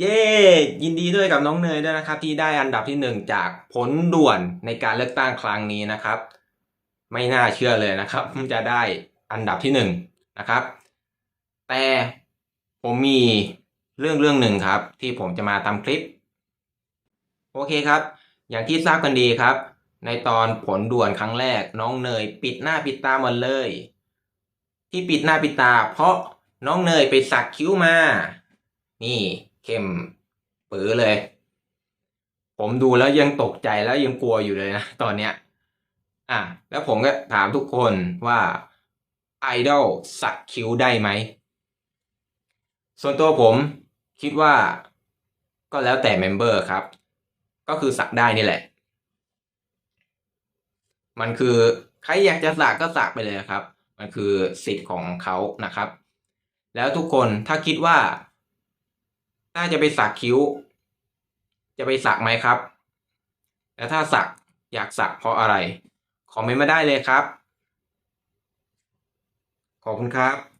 เย้ยินดีด้วยกับน้องเนยด้วยนะครับ ที่ได้อันดับที่หนึ่งจากผลด่วนในการเลือกตั้งครั้งนี้นะครับ ไม่น่าเชื่อเลยนะครับจะได้อันดับที่หนึ่งนะครับ แต่ผมมีเรื่องเรื่องหนึ่งครับ ที่ผมจะมาทำคลิป โอเคครับ อย่างที่ทราบกันดีครับ ในตอนผลด่วนครั้งแรก น้องเนย ปิดหน้าปิดตาหมดเลย ที่ปิดหน้าปิดตา เพราะน้องเนยไปสักคิ้วมา นี่ เข้มปื้อเลย ผมดูแล้วยังตกใจแล้วยังกลัวอยู่เลยนะตอนเนี้ย อะ แล้วผมก็ถามทุกคนว่าไอดอลสักคิ้วได้ไหม ส่วนตัวผมคิดว่าก็แล้วแต่เมมเบอร์ครับ ก็คือสักได้นี่แหละ มันคือใครอยากจะสักก็สักไปเลยครับ มันคือสิทธิ์ของเขานะครับ แล้วทุกคนถ้าคิดว่า ถ้าจะไปสักคิ้ว จะไปสักไหมครับ แล้วถ้าสักอยากสักเพราะอะไร คอมเมนต์มาได้เลยครับ ขอบคุณครับ